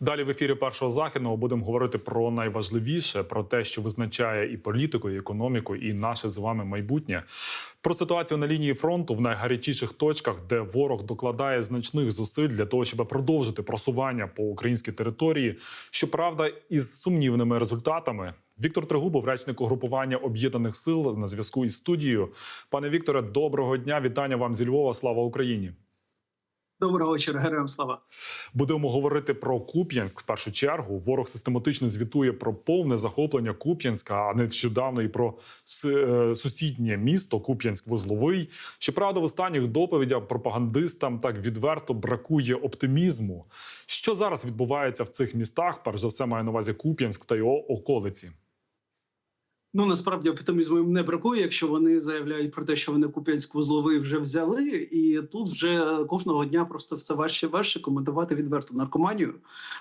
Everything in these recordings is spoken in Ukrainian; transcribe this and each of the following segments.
Далі в ефірі першого західного будемо говорити про найважливіше, про те, що визначає і політику, і економіку, і наше з вами майбутнє. Про ситуацію на лінії фронту в найгарячіших точках, де ворог докладає значних зусиль для того, щоб продовжити просування по українській території. Щоправда, із сумнівними результатами. Віктор Трегубов, речник угрупування об'єднаних сил, на зв'язку із студією. Пане Вікторе, доброго дня! Вітання вам зі Львова. Слава Україні! Доброго вечора, героям слава. Будемо говорити про Куп'янськ в першу чергу. Ворог систематично звітує про повне захоплення Куп'янська, а нещодавно і про е, сусіднє місто Куп'янськ-Вузловий. Щоправда, в останніх доповідях пропагандистам так відверто бракує оптимізму. Що зараз відбувається в цих містах? Перш за все, маю на увазі Куп'янськ та його околиці. Ну насправді оптимізму їм не бракує, якщо вони заявляють про те, що вони Куп'янськ вузловий вже взяли, і тут вже кожного дня просто все важче важче коментувати відверто наркоманію.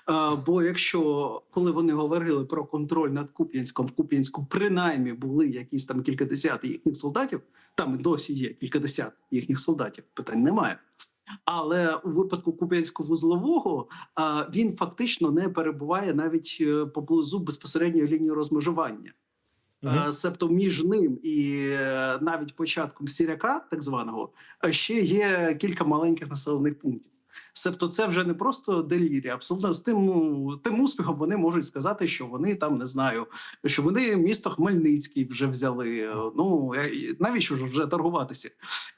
А, бо якщо коли вони говорили про контроль над Куп'янськом, в Куп'янську принаймні були якісь там кількадесят їхніх солдатів, там і досі є кількадесят їхніх солдатів. Питань немає. Але у випадку Куп'янсько-вузлового він фактично не перебуває навіть е, поблизу безпосередньої лінії розмежування. Е, Себто між ним і е, навіть початком сіряка, так званого, е, ще є кілька маленьких населених пунктів. Себто, це вже не просто делірія. Абсолютно з тим, тим успіхом вони можуть сказати, що вони там не знаю, що вони місто Хмельницький вже взяли. Ну навіщо ж вже торгуватися?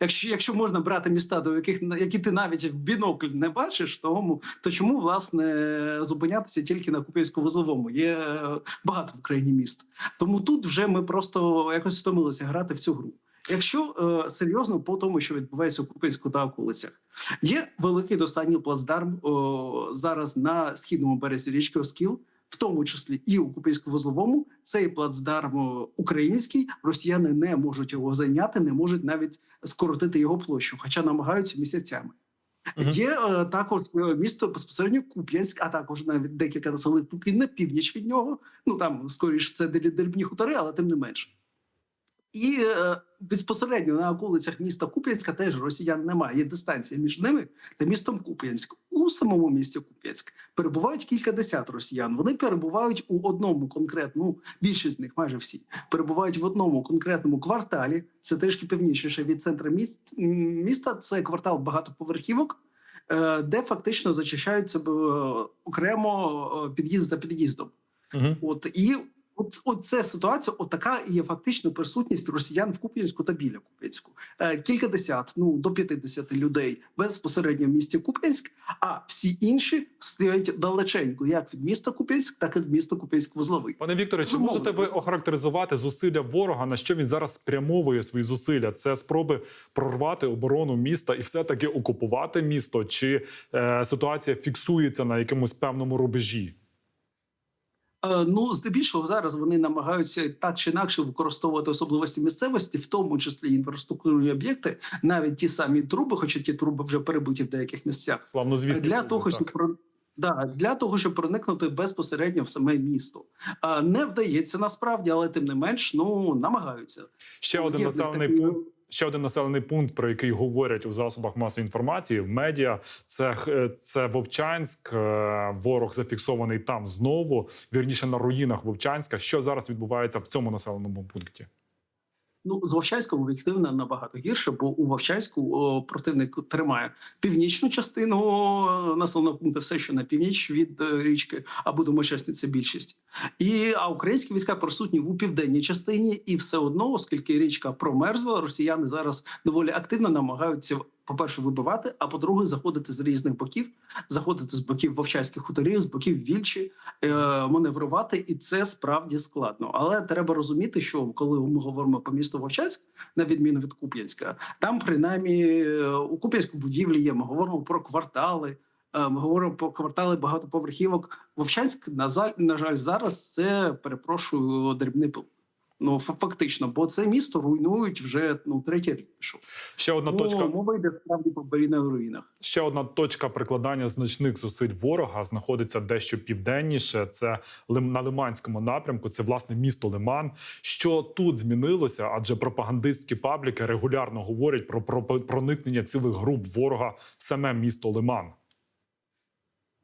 Якщо якщо можна брати міста, до яких які ти навіть в бінокль не бачиш, то, то чому власне зупинятися тільки на Куп'янсько-вузловому? Є е, багато в Україні міст. Тому тут вже ми просто якось втомилися грати в цю гру. Якщо е, серйозно по тому, що відбувається у Куп'янську та околицях, є великий достатній плацдарм о, зараз на східному березі річки Оскіл, в тому числі і у Куп'янсько-вузловому. Цей плацдарм український, росіяни не можуть його зайняти, не можуть навіть скоротити його площу, хоча намагаються місяцями. Мгм. Є е, також е, місто безпосередньо Куп'янськ, а також навіть декілька населених пунктів на північ від нього. Ну там скоріш це дріб- дрібні хутори, але тим не менше. І е, безпосередньо на околицях міста Куп'янська теж росіян немає. Є дистанція між ними та містом Куп'янськ. У самому місті Куп'янськ перебувають кількадесят росіян. Вони перебувають у одному конкретному, більшість з них, майже всі, перебувають в одному конкретному кварталі. Це трішки північніше від центру міст, міста. Це квартал багатоповерхівок, е, де фактично зачищаються е, окремо е, під'їзд за під'їздом. Угу. От і от, от ця ситуація, от така і є фактично присутність росіян в Куп'янську та біля Куп'янську. Е, кількадесят, ну до 50 людей безпосередньо в місті Куп'янськ, а всі інші стоять далеченько, як від міста Куп'янськ, так і від міста Куп'янськ-Вузловий. Пане Вікторе, чи Безумовно. можете ви охарактеризувати зусилля ворога? На що він зараз спрямовує свої зусилля? Це спроби прорвати оборону міста і все-таки окупувати місто? Чи е, ситуація фіксується на якомусь певному рубежі? Е, Ну, здебільшого зараз вони намагаються так чи інакше використовувати особливості місцевості, в тому числі інфраструктурні об'єкти, навіть ті самі труби, хоча ті труби вже перебиті в деяких місцях. Славно звісно, для того, щоб про да, для того, щоб проникнути безпосередньо в саме місто, не вдається насправді, але тим не менш, ну намагаються. ще один населений пункт. Ще один населений пункт, про який говорять у засобах масової інформації в медіа. Це х- це Вовчанськ. Е, Ворог зафіксований там знову. Вірніше на руїнах Вовчанська. Що зараз відбувається в цьому населеному пункті? Ну з Вовчанськом об'єктивно набагато гірше, бо у Вовчанську о, противник тримає північну частину населеного пункту, все що на північ від е, річки, а будемо чесні, це більшість. І а українські війська присутні у південній частині, і все одно, оскільки річка промерзла, росіяни зараз доволі активно намагаються. По-перше, вибивати, а по-друге, заходити з різних боків, заходити з боків вовчанських хуторів, з боків вільчі, е, маневрувати, і це справді складно. Але треба розуміти, що коли ми говоримо по місту Вовчанськ, на відміну від Куп'янська, там принаймні е, у Куп'янську будівлі є. Ми говоримо про квартали. е, Ми говоримо про квартали багатоповерхівок. Вовчанськ на жаль, на жаль, зараз це перепрошую дрібний пил. Ну фа- фактично, бо це місто руйнують вже ну третій рік. пішов. Ще одна точка. Ну, мова йде справді по на руїнах. Ще одна точка прикладання значних зусиль ворога знаходиться дещо південніше. Це на Лиманському напрямку. Це власне місто Лиман. Що тут змінилося? Адже пропагандистські пабліки регулярно говорять про, про проникнення цілих груп ворога в саме місто Лиман.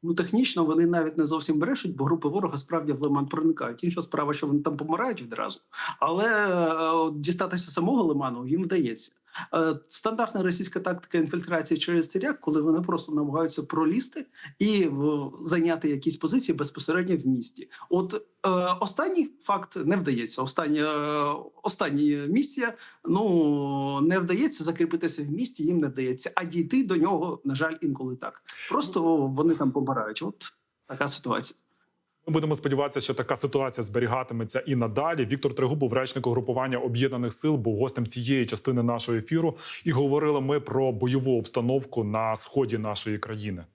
Ну, технічно вони навіть не зовсім брешуть, бо групи ворога справді в Лиман проникають. Інша справа, що вони там помирають відразу. Але е, дістатися самого Лиману їм вдається. Е, Стандартна російська тактика інфільтрації через циряк, коли вони просто намагаються пролізти і в, зайняти якісь позиції безпосередньо в місті. От е, останній факт не вдається. Остання е, остання місія ну не вдається закріпитися в місті. Їм не вдається, а дійти до нього, на жаль, інколи так. Просто вони там помирають. От така ситуація. Ми будемо сподіватися, що така ситуація зберігатиметься і надалі. Віктор Трегубов, речник угрупування об'єднаних сил, був гостем цієї частини нашого ефіру. І говорили ми про бойову обстановку на сході нашої країни.